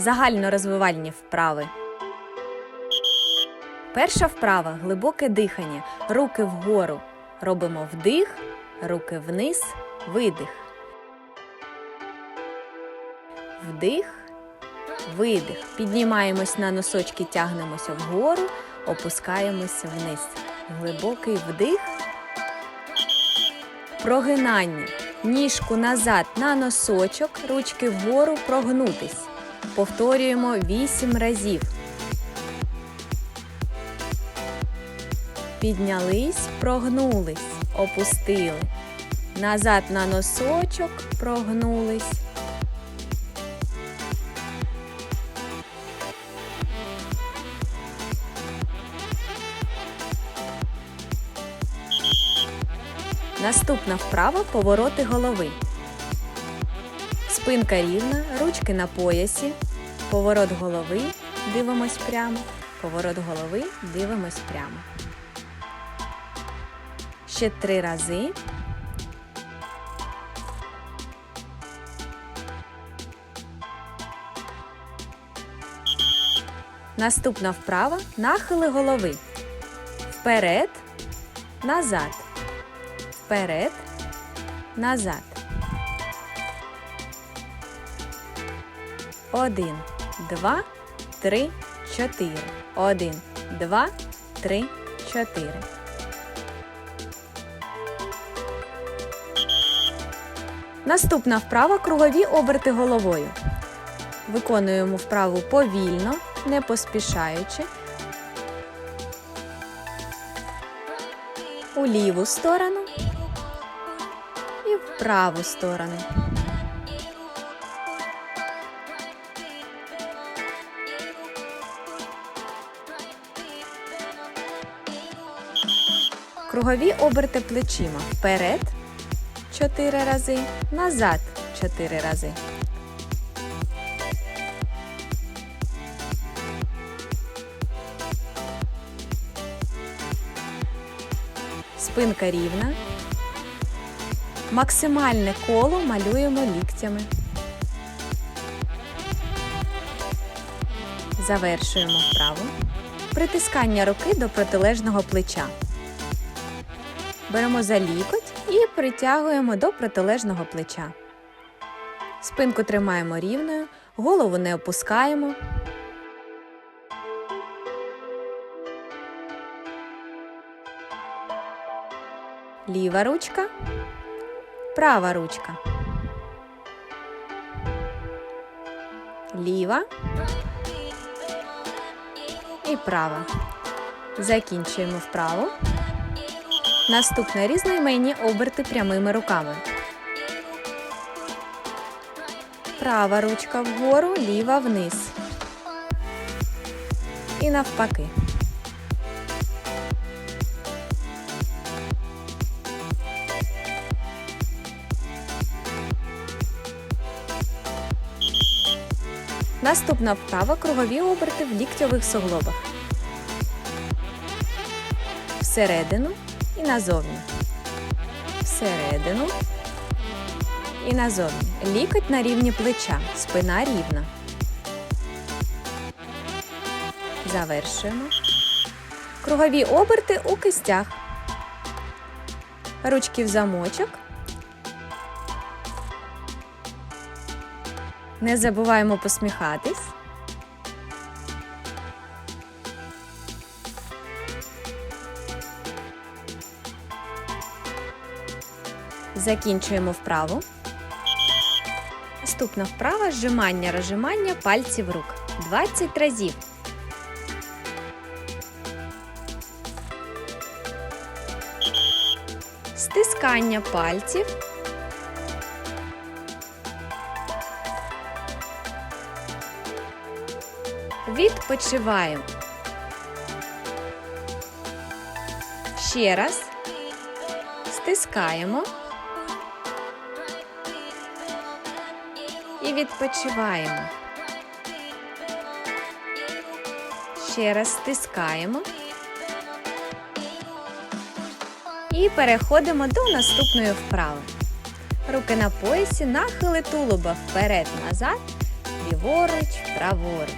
Загальнорозвивальні вправи. Перша вправа глибоке дихання. Руки вгору. Робимо вдих, руки вниз, видих. Вдих, видих. Піднімаємось на носочки, тягнемося вгору, опускаємося вниз. Глибокий вдих. Прогинання. Ніжку назад на носочок, ручки вгору прогнутись. Повторюємо 8 разів. Піднялись, прогнулись, опустили. Назад на носочок, прогнулись. Наступна вправа повороти голови. Спинка рівна, ручки на поясі. Поворот голови, дивимось прямо. Поворот голови, дивимось прямо. Ще три рази. Наступна вправа нахили голови. Вперед, назад. Вперед, назад. Один, два, три, чотири. Один, два, три, чотири. Наступна вправа кругові оберти головою. Виконуємо вправу повільно, не поспішаючи. У ліву сторону і в праву сторону. Кругові оберти плечима. Вперед 4 рази, назад 4 рази. Спинка рівна. Максимальне коло малюємо ліктями. Завершуємо вправу. Притискання руки до протилежного плеча. Беремо за лікоть і притягуємо до протилежного плеча. Спинку тримаємо рівною, голову не опускаємо. Ліва ручка, права ручка. Ліва і права. Закінчуємо вправу. Наступне різноіменні оберти прямими руками. Права ручка вгору, ліва вниз. І навпаки. Наступна вправа кругові оберти в ліктьових суглобах. Всередину і назовні. Всередину і назовні. Лікоть на рівні плеча. Спина рівна. Завершуємо. Кругові оберти у кистях. Ручки в замочок. Не забуваємо посміхатись. Закінчуємо вправу. Наступна вправа зжимання розжимання пальців рук 20 разів. Стискання пальців. Відпочиваємо. Ще раз. Стискаємо. І відпочиваємо. Ще раз стискаємо. І переходимо до наступної вправи. Руки на поясі, нахили тулуба вперед-назад, ліворуч, праворуч.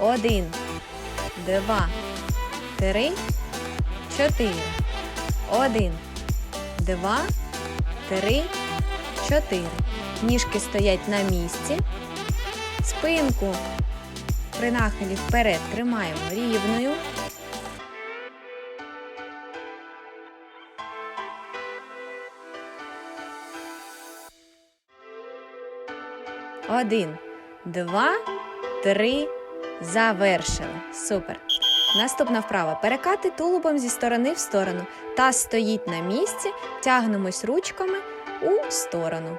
Один, два, три, чотири. Один, два, три, чотири. Ніжки стоять на місці. Спинку при нахилі вперед тримаємо рівною. Один, два, три. Завершили. Супер. Наступна вправа. Перекати тулубом зі сторони в сторону. Таз стоїть на місці, тягнемось ручками у сторону.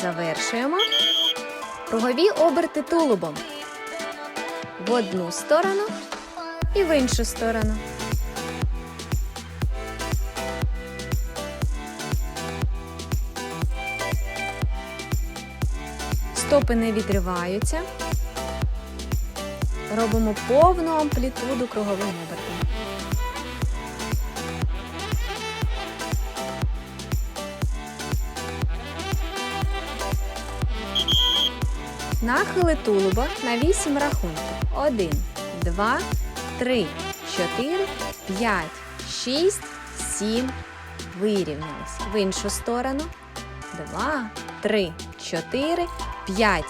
Завершуємо. Кругові оберти тулубом. В одну сторону і в іншу сторону. Стопи не відриваються. Робимо повну амплітуду круговим обертом. Нахили тулуба на 8 рахунків. 1, 2, 3, 4, 5, 6, 7. Вирівнялись. В іншу сторону. 2, 3, 4, 5,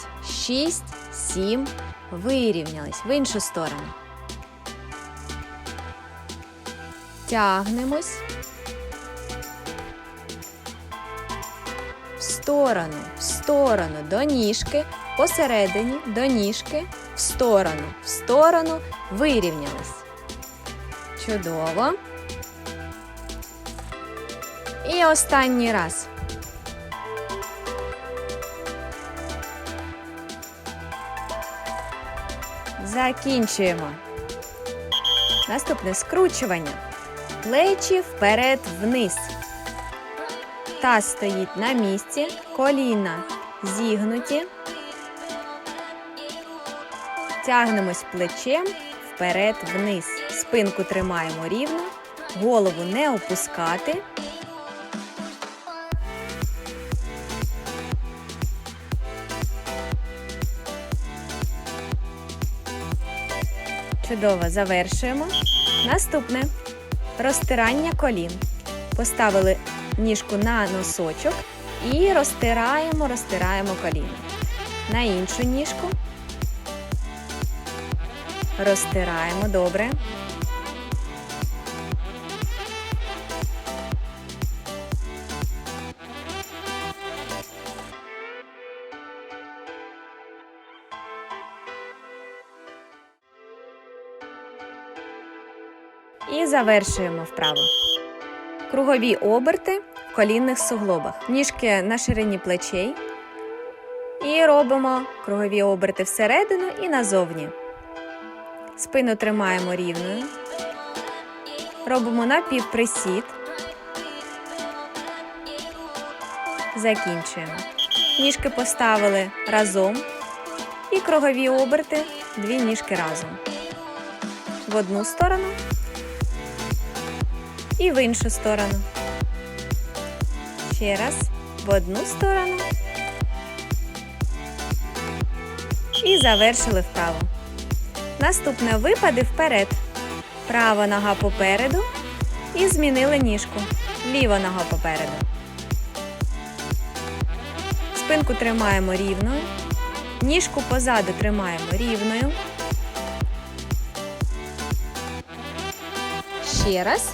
6, 7. Вирівнялись. В іншу сторону. Тягнемось. В сторону, в сторону до ніжки, посередині до ніжки, в сторону, в сторону, вирівнялись. Чудово. І останній раз. Закінчуємо. Наступне скручування. Плечі вперед вниз. Таз стоїть на місці, коліна зігнуті. Тягнемось плечем вперед вниз. Спинку тримаємо рівно, голову не опускати. Чудово, завершуємо. Наступне розтирання колін. Поставили ніжку на носочок і розтираємо, розтираємо коліно. На іншу ніжку. Розтираємо добре. І завершуємо вправо. Кругові оберти в колінних суглобах. Ніжки на ширині плечей. І робимо кругові оберти всередину і назовні. Спину тримаємо рівною. Робимо напівприсід. Закінчуємо. Ніжки поставили разом. І кругові оберти дві ніжки разом. В одну сторону і в іншу сторону. Ще раз в одну сторону. І завершили вправо. Наступне випади вперед. Права нога попереду. І змінили ніжку. Ліва нога попереду. Спинку тримаємо рівною. Ніжку позаду тримаємо рівною. Ще раз.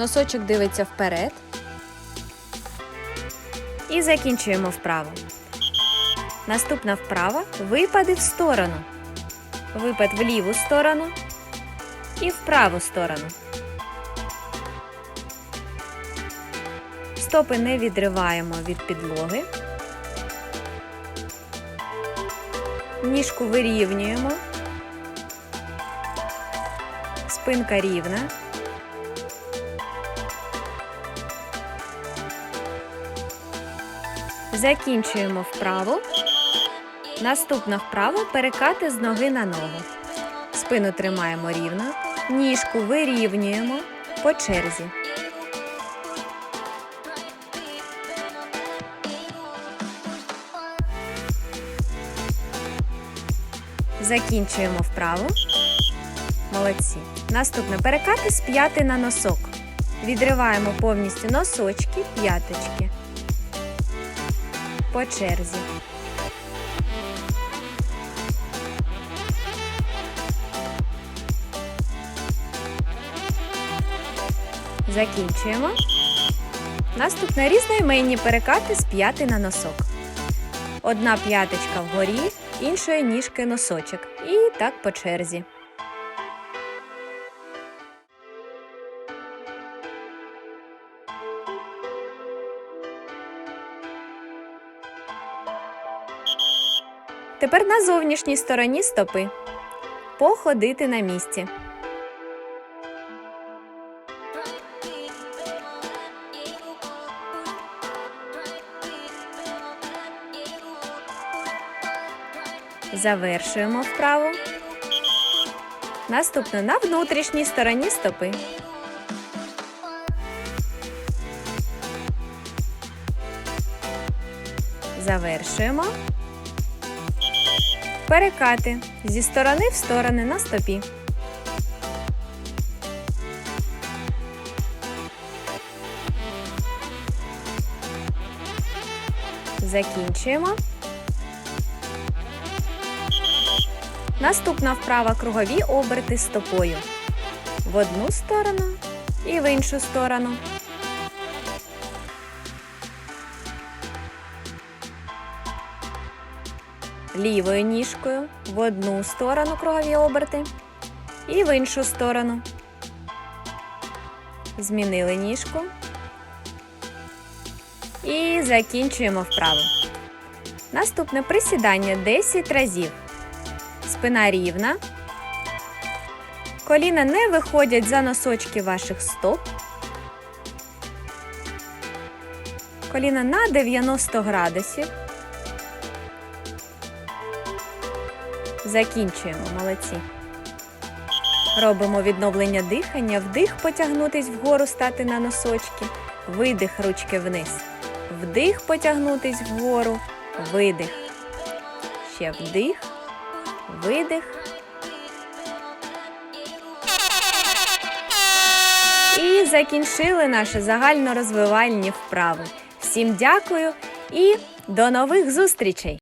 Носочок дивиться вперед. І закінчуємо вправо. Наступна вправа випади в сторону. Випад в ліву сторону і в праву сторону. Стопи не відриваємо від підлоги. Ніжку вирівнюємо. спинка рівна. Закінчуємо вправу. Наступна вправа перекати з ноги на ногу. Спину тримаємо рівно, ніжку вирівнюємо по черзі. Закінчуємо вправу. Молодці. Наступне перекати з п'яти на носок. Відриваємо повністю носочки, п'яточки. По черзі. Закінчуємо. Наступне різноіменні перекати з п'яти на носок. Одна п'яточка вгорі, іншої ніжки носочок. І так по черзі. Тепер на зовнішній стороні стопи. Походити на місці. Завершуємо вправу. Наступно на внутрішній стороні стопи. Завершуємо. Перекати зі сторони в сторони на стопі. Закінчуємо. Наступна вправа кругові оберти стопою. В одну сторону і в іншу сторону. Лівою ніжкою в одну сторону кругові оберти і в іншу сторону. Змінили ніжку. І закінчуємо вправу. Наступне присідання 10 разів. Спина рівна. Коліна не виходять за носочки ваших стоп. Коліна на 90 градусів. Закінчуємо, молодці. Робимо відновлення дихання, вдих потягнутись вгору, стати на носочки, видих ручки вниз. Вдих потягнутись вгору, видих. Ще вдих, видих. І закінчили наші загальнорозвивальні вправи. Всім дякую і до нових зустрічей!